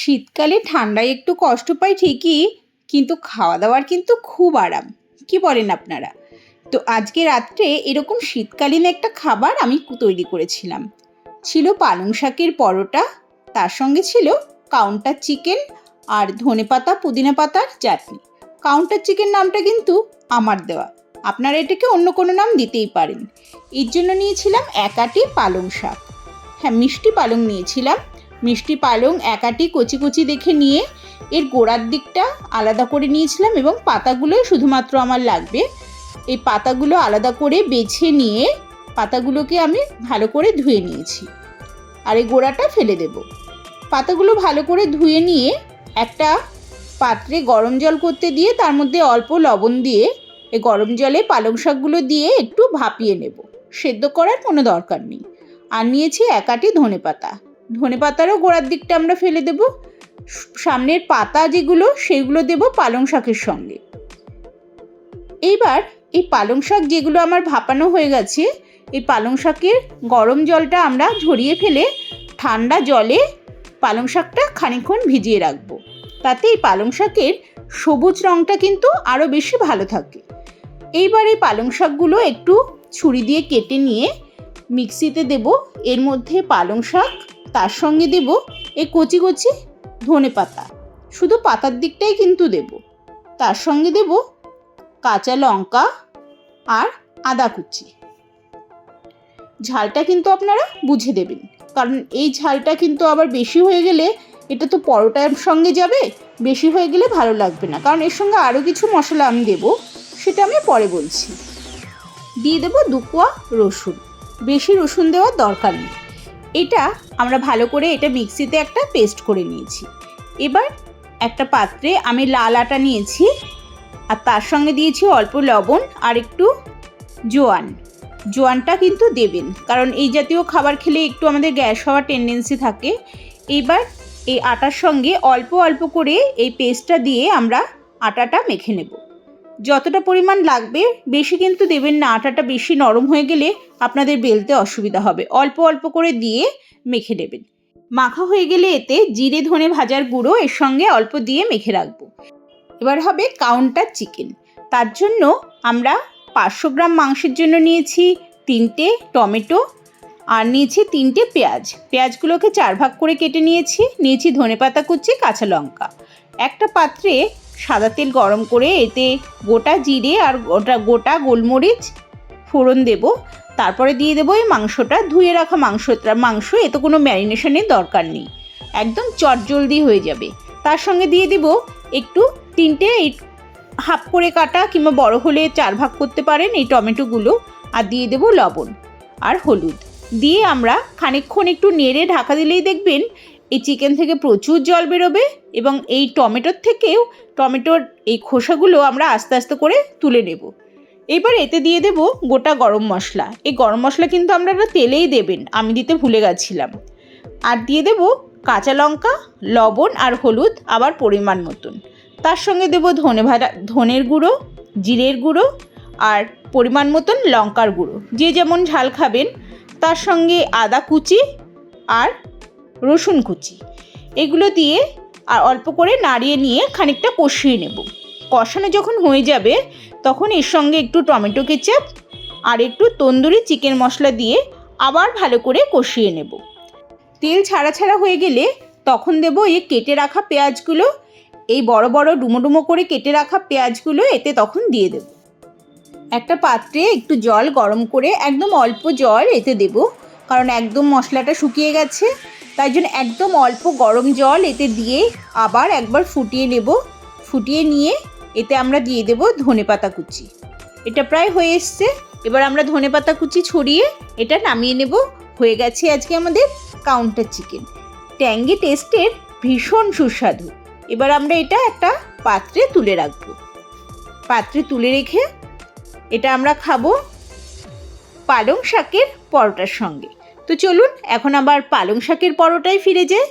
শীতকালে ঠান্ডায় একটু কষ্ট পাই ঠিকই, কিন্তু খাওয়া দাওয়ার কিন্তু খুব আরাম। কি বলেন আপনারা? তো আজকে রাত্রে এরকম শীতকালীন একটা খাবার আমি তৈরি করেছিলাম। ছিল পালং শাকের পরোটা, তার সঙ্গে ছিল কাউন্টার চিকেন আর ধনেপাতা পুদিনা পাতার চাটনি। কাউন্টার চিকেন নামটা কিন্তু আমার দেওয়া। আপনারা এটাকে অন্য কোনো নাম দিতেই পারেন। এর জন্য নিয়েছিলাম একাটি পালং শাক। হ্যাঁ মিষ্টি পালং নিয়েছিলাম। মিষ্টি পালং একাটি কচি কচি দেখে নিয়ে এর গোড়ার দিকটা আলাদা করে নিয়েছিলাম এবং পাতাগুলোই শুধুমাত্র আমার লাগবে। এই পাতাগুলো আলাদা করে বেছে নিয়ে পাতাগুলোকে আমি ভালো করে ধুয়ে নিয়েছি আর এই গোড়াটা ফেলে দেব। পাতাগুলো ভালো করে ধুয়ে নিয়ে একটা পাত্রে গরম জল করতে দিয়ে তার মধ্যে অল্প লবণ দিয়ে এই গরম জলে পালং শাকগুলো দিয়ে একটু ভাপিয়ে নেব। সেদ্ধ করার কোনো দরকার নেই। আর নিয়েছি একাটি ধনে পাতা ধনে পাতারও গোড়ার দিকটা আমরা ফেলে দেব। সামনের পাতা যেগুলো, সেগুলো দেব পালং শাকের সঙ্গে। এইবার এই পালং শাক যেগুলো আমার ভাপানো হয়ে গেছে, এই পালং শাকের গরম জলটা আমরা ঝরিয়ে ফেলে ঠান্ডা জলে পালং শাকটা খানিকক্ষণ ভিজিয়ে রাখব। তাতে এই পালং শাকের সবুজ রঙটা কিন্তু আরও বেশি ভালো থাকে। এইবার এই পালং শাকগুলো একটু ছুরি দিয়ে কেটে নিয়ে মিক্সিতে দেব। এর মধ্যে পালং শাক তার সঙ্গে দেব এই কচি কচি ধনে পাতা। শুধু পাতার দিকটাই কিন্তু দেব। তার সঙ্গে দেব কাঁচা লঙ্কা আর আদা কুচি। ঝালটা কিন্তু আপনারা বুঝে দেবেন। কারণ এই ঝালটা কিন্তু আবার বেশি হয়ে গেলে এটা তো পরোটার সঙ্গে যাবে, বেশি হয়ে গেলে ভালো লাগবে না। কারণ এর সঙ্গে আরও কিছু মশলা আমি দেবো, সেটা আমি পরে বলছি। দিয়ে দেবো দু কোয়া রসুন। বেশি রসুন দেওয়ার দরকার নেই। এটা আমরা ভালো করে এটা মিক্সিতে একটা পেস্ট করে নিয়েছি। এবার একটা পাত্রে আমি লাল আটা নিয়েছি আর তার সঙ্গে দিয়েছি অল্প লবণ আর একটু জোয়ান। জোয়ানটা কিন্তু দেবেন, কারণ এই জাতীয় খাবার খেলে একটু আমাদের গ্যাস হওয়ার টেন্ডেন্সি থাকে। এইবার এই আটার সঙ্গে অল্প অল্প করে এই পেস্টটা দিয়ে আমরা আটাটা মেখে নেব। যতটা পরিমাণ লাগবে, বেশি কিন্তু দেবেন না। আটাটা বেশি নরম হয়ে গেলে আপনাদের বেলতে অসুবিধা হবে। অল্প অল্প করে দিয়ে মেখে নেবেন। মাখা হয়ে গেলে এতে জিরে, ধনে ভাজার গুঁড়ো এর সঙ্গে অল্প দিয়ে মেখে রাখব। এবার হবে কাউন্টার চিকেন। তার জন্য আমরা পাঁচশো গ্রাম মাংসের জন্য নিয়েছি তিনটে টমেটো আর নিয়েছি তিনটে পেঁয়াজ। পেঁয়াজগুলোকে চার ভাগ করে কেটে নিয়েছি। নিয়েছি ধনেপাতা কুচি, কাঁচা লঙ্কা। একটা পাত্রে সাদা তেল গরম করে এতে গোটা জিরে আর গোটা গোটা গোলমরিচ ফোড়ন দেব। তারপরে দিয়ে দেবো এই মাংসটা। ধুয়ে রাখা মাংসটা মাংস, এতে কোনো ম্যারিনেশনের দরকার নেই। একদম চটজলদি হয়ে যাবে। তার সঙ্গে দিয়ে দেব একটু তিনটে এই হাফ করে কাটা কিংবা বড় হলে চার ভাগ করতে পারেন এই টমেটোগুলো। আর দিয়ে দেব লবণ আর হলুদ। দিয়ে আমরা খানিকক্ষণ একটু নেড়ে ঢাকা দিলেই দেখবেন এই চিকেন থেকে প্রচুর জল বেরোবে এবং এই টমেটোর থেকেও টমেটোর এই খোসাগুলো আমরা আস্তে আস্তে করে তুলে নেব। এবার এতে দিয়ে দেব গোটা গরম মশলা। এই গরম মশলা কিন্তু আপনারা তেলেই দেবেন, আমি দিতে ভুলে গেছিলাম। আর দিয়ে দেব কাঁচা লঙ্কা, লবণ আর হলুদ আবার পরিমাণ মতন। তার সঙ্গে দেব ধনে ভাজা, ধনের গুঁড়ো, জিরের গুঁড়ো আর পরিমাণ মতন লঙ্কার গুঁড়ো। যে যেমন ঝাল খাবেন, তার সঙ্গে আদা কুচি আর রসুন কুচি। এগুলো দিয়ে আর অল্প করে নাড়িয়ে নিয়ে খানিকটা কষিয়ে নেব। কষানো যখন হয়ে যাবে, তখন এর সঙ্গে একটু টমেটো কেচাপ আর একটু তন্দুরি চিকেন মশলা দিয়ে আবার ভালো করে কষিয়ে নেব। তেল ছাড়া ছাড়া হয়ে গেলে তখন দেব এই কেটে রাখা পেঁয়াজগুলো। এই বড় বড় ডুমো ডুমো করে কেটে রাখা পেঁয়াজগুলো এতে তখন দিয়ে দেব। একটা পাত্রে একটু জল গরম করে একদম অল্প জল এতে দেব। কারণ একদম মশলাটা শুকিয়ে গেছে। তাই জন্য একদম অল্প গরম জল এতে দিয়ে আবার একবার ফুটিয়ে নেব। ফুটিয়ে নিয়ে এতে আমরা দিয়ে দেব ধনে পাতা কুচি। এটা প্রায় হয়ে এসছে। এবার আমরা ধনে পাতা কুচি ছড়িয়ে এটা নামিয়ে নেব। হয়ে গেছে আজকে আমাদের কাউন্টার চিকেন ট্যাঙ্গি টেস্টের ভীষণ সুস্বাদু। এবার আমরা এটা একটা পাত্রে তুলে রাখব। পাত্রে তুলে রেখে এটা আমরা খাব পালং শাকের পরোটার সঙ্গে। তো চলুন, এখন আবার পালং শাকের পরোটায় ফিরে যাই।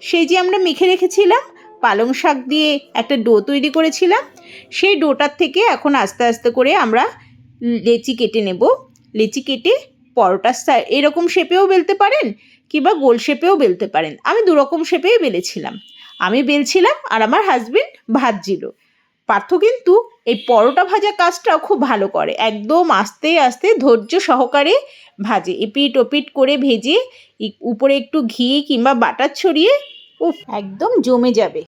সেই যে আমরা মেখে রেখেছিলাম, পালং শাক দিয়ে একটা ডো তৈরি করেছিলাম, সেই ডোটার থেকে এখন আস্তে আস্তে করে আমরা লেচি কেটে নেব। লেচি কেটে স্টাই- এরকম শেপেও বেলতে পারেন কিংবা গোল শেপেও বেলতে পারেন। আমি দুরকম শেপেই বেলেছিলাম। আমি বেলছিলাম আর আমার হাজবেন্ড ভাজছিল পার্থ কিন্তু এই পরোটা ভাজা কাজটাও খুব ভালো করে। একদম আস্তে আস্তে ধৈর্য সহকারে ভাজে। এপিট ওপিট করে ভেজে উপরে একটু ঘি কিংবা বাটার ছড়িয়ে, উফ, একদম জমে যাবে।